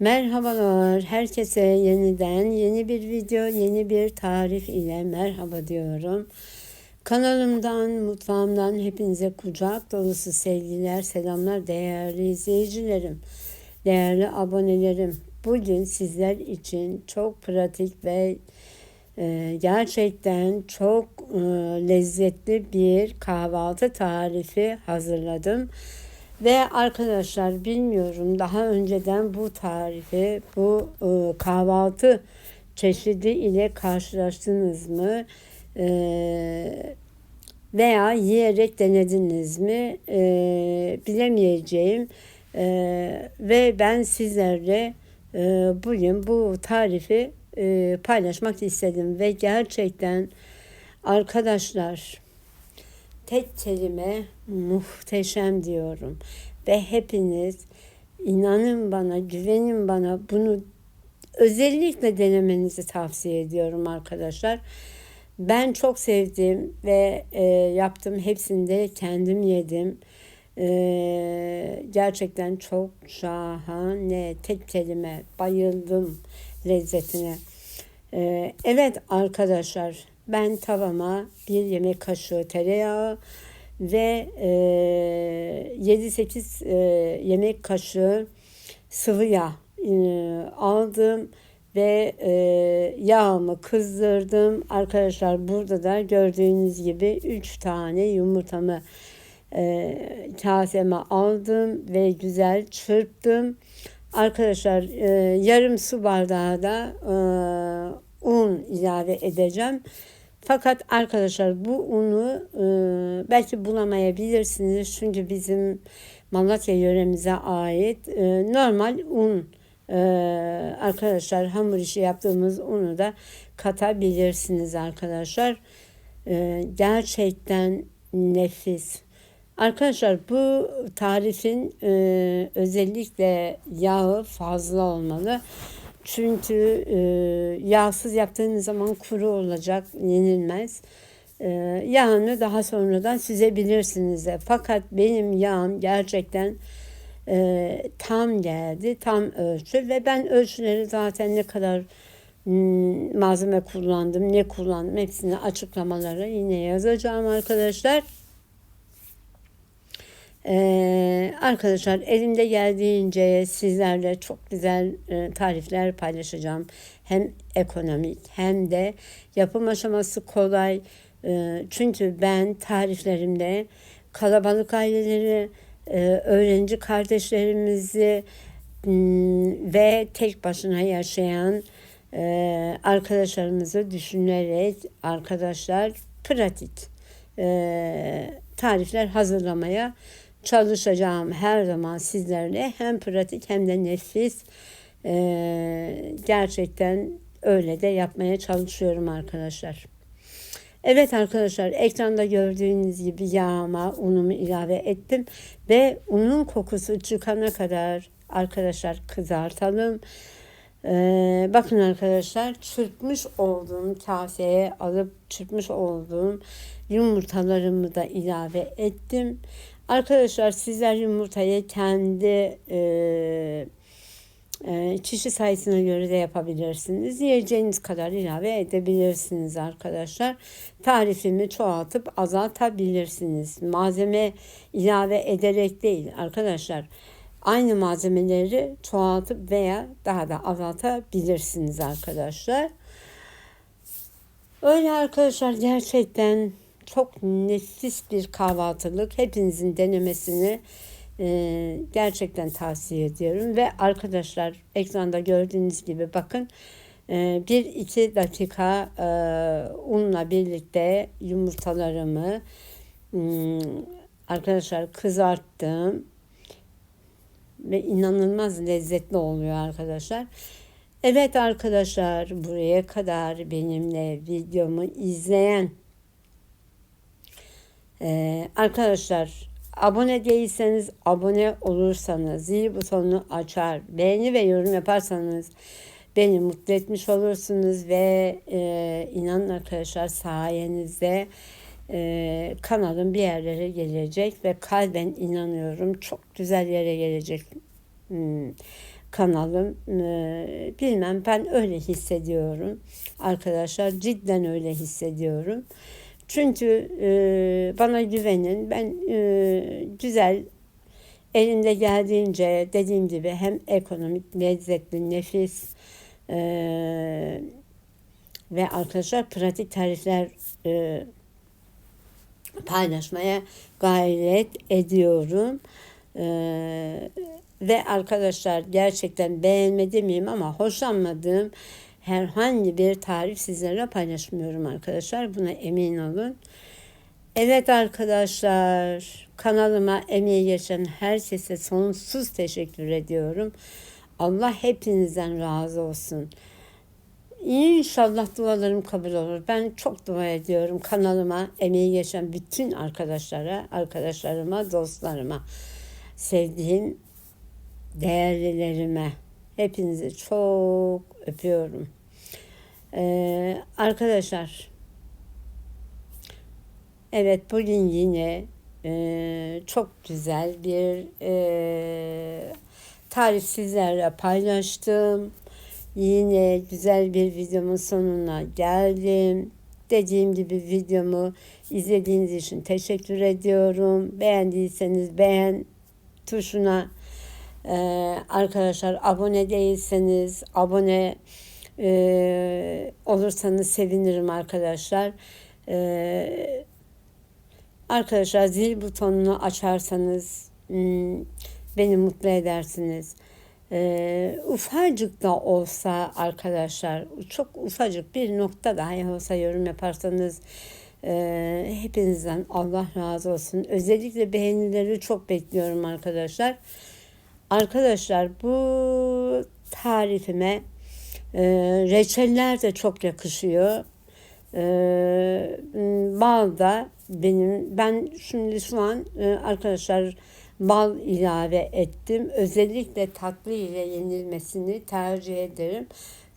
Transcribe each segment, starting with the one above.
Merhabalar herkese yeniden yeni bir video, yeni bir tarif ile merhaba diyorum. Kanalımdan, mutfağımdan hepinize kucak dolusu sevgiler, selamlar değerli izleyicilerim, değerli abonelerim. Bugün sizler için çok pratik ve e, gerçekten çok e, lezzetli bir kahvaltı tarifi hazırladım. Ve arkadaşlar bilmiyorum daha önceden bu tarifi, bu e, kahvaltı çeşidi ile karşılaştınız mı? E, veya yiyerek denediniz mi? E, bilemeyeceğim. E, ve ben sizlerle e, bugün bu tarifi e, paylaşmak istedim. Ve gerçekten arkadaşlar tek kelime muhteşem diyorum. Ve hepiniz inanın bana, güvenin bana bunu özellikle denemenizi tavsiye ediyorum arkadaşlar. Ben çok sevdim ve e, yaptım. Hepsini de kendim yedim. E, gerçekten çok şahane. Tek kelime. Bayıldım lezzetine. E, evet arkadaşlar ben tavama bir yemek kaşığı tereyağı ve e, 7-8 e, yemek kaşığı sıvı yağ e, aldım ve e, yağımı kızdırdım. Arkadaşlar burada da gördüğünüz gibi 3 tane yumurtamı e, kaseme aldım ve güzel çırptım. Arkadaşlar e, yarım su bardağı da e, un ilave edeceğim. Fakat arkadaşlar bu unu e, belki bulamayabilirsiniz. Çünkü bizim Malatya yöremize ait e, normal un e, arkadaşlar hamur işi yaptığımız unu da katabilirsiniz arkadaşlar. E, gerçekten nefis. Arkadaşlar bu tarifin e, özellikle yağı fazla olmalı. Çünkü e, yağsız yaptığınız zaman kuru olacak, yenilmez. E, yağını daha sonradan süzebilirsiniz de. Fakat benim yağım gerçekten e, tam geldi, tam ölçü ve ben ölçüleri zaten ne kadar hmm, malzeme kullandım, ne kullandım hepsini açıklamaları yine yazacağım arkadaşlar. Ee, arkadaşlar elimde geldiğince sizlerle çok güzel e, tarifler paylaşacağım. Hem ekonomik hem de yapım aşaması kolay. E, çünkü ben tariflerimde kalabalık aileleri, e, öğrenci kardeşlerimizi hmm, ve tek başına yaşayan e, arkadaşlarımızı düşünerek arkadaşlar pratik e, tarifler hazırlamaya çalışacağım her zaman sizlerle hem pratik hem de nefis ee, gerçekten öyle de yapmaya çalışıyorum arkadaşlar. Evet arkadaşlar ekranda gördüğünüz gibi yağıma unumu ilave ettim ve unun kokusu çıkana kadar arkadaşlar kızartalım. Ee, bakın arkadaşlar çırpmış olduğum kaseye alıp çırpmış olduğum yumurtalarımı da ilave ettim. Arkadaşlar sizler yumurtayı kendi e, e, kişi sayısına göre de yapabilirsiniz. Yiyeceğiniz kadar ilave edebilirsiniz arkadaşlar. Tarifimi çoğaltıp azaltabilirsiniz. Malzeme ilave ederek değil arkadaşlar. Aynı malzemeleri çoğaltıp veya daha da azaltabilirsiniz arkadaşlar. Öyle arkadaşlar gerçekten çok nefis bir kahvaltılık. Hepinizin denemesini e, gerçekten tavsiye ediyorum. Ve arkadaşlar ekranda gördüğünüz gibi bakın e, bir iki dakika e, unla birlikte yumurtalarımı hmm, arkadaşlar kızarttım ve inanılmaz lezzetli oluyor arkadaşlar. Evet arkadaşlar buraya kadar benimle videomu izleyen ee, arkadaşlar abone değilseniz abone olursanız zil butonunu açar beğeni ve yorum yaparsanız beni mutlu etmiş olursunuz ve e, inanın arkadaşlar sayenizde e, kanalım bir yerlere gelecek ve kalben inanıyorum çok güzel yere gelecek. Hmm. kanalım. Ee, bilmem ben öyle hissediyorum. Arkadaşlar cidden öyle hissediyorum. Çünkü e, bana güvenin. Ben e, güzel elinde geldiğince dediğim gibi hem ekonomik, lezzetli, nefis e, ve arkadaşlar pratik tarifler e, paylaşmaya gayret ediyorum. Ee, ve arkadaşlar gerçekten beğenmedim miyim ama hoşlanmadığım herhangi bir tarif sizlerle paylaşmıyorum arkadaşlar. Buna emin olun. Evet arkadaşlar kanalıma emeği geçen herkese sonsuz teşekkür ediyorum. Allah hepinizden razı olsun. İnşallah dualarım kabul olur. Ben çok dua ediyorum kanalıma emeği geçen bütün arkadaşlara, arkadaşlarıma, dostlarıma, sevdiğim değerlilerime. Hepinizi çok öpüyorum. Ee, arkadaşlar, evet bugün yine e, çok güzel bir e, tarif sizlerle paylaştım. Yine güzel bir videomun sonuna geldim. Dediğim gibi videomu izlediğiniz için teşekkür ediyorum. Beğendiyseniz beğen tuşuna e, arkadaşlar abone değilseniz abone e, olursanız sevinirim arkadaşlar. E, arkadaşlar zil butonunu açarsanız hmm, beni mutlu edersiniz. E, ufacık da olsa arkadaşlar çok ufacık bir nokta dahi olsa yorum yaparsanız e, hepinizden Allah razı olsun. Özellikle beğenileri çok bekliyorum arkadaşlar. Arkadaşlar bu tarifime e, reçeller de çok yakışıyor. E, bal da benim ben şimdi şu an e, arkadaşlar bal ilave ettim. Özellikle tatlı ile yenilmesini tercih ederim.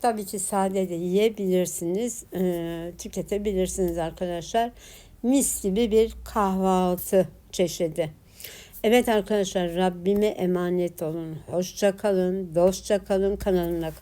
Tabii ki sade de yiyebilirsiniz, e, tüketebilirsiniz arkadaşlar. Mis gibi bir kahvaltı çeşidi. Evet arkadaşlar Rabbime emanet olun. Hoşça kalın, dostça kalın, kanalımda kalın.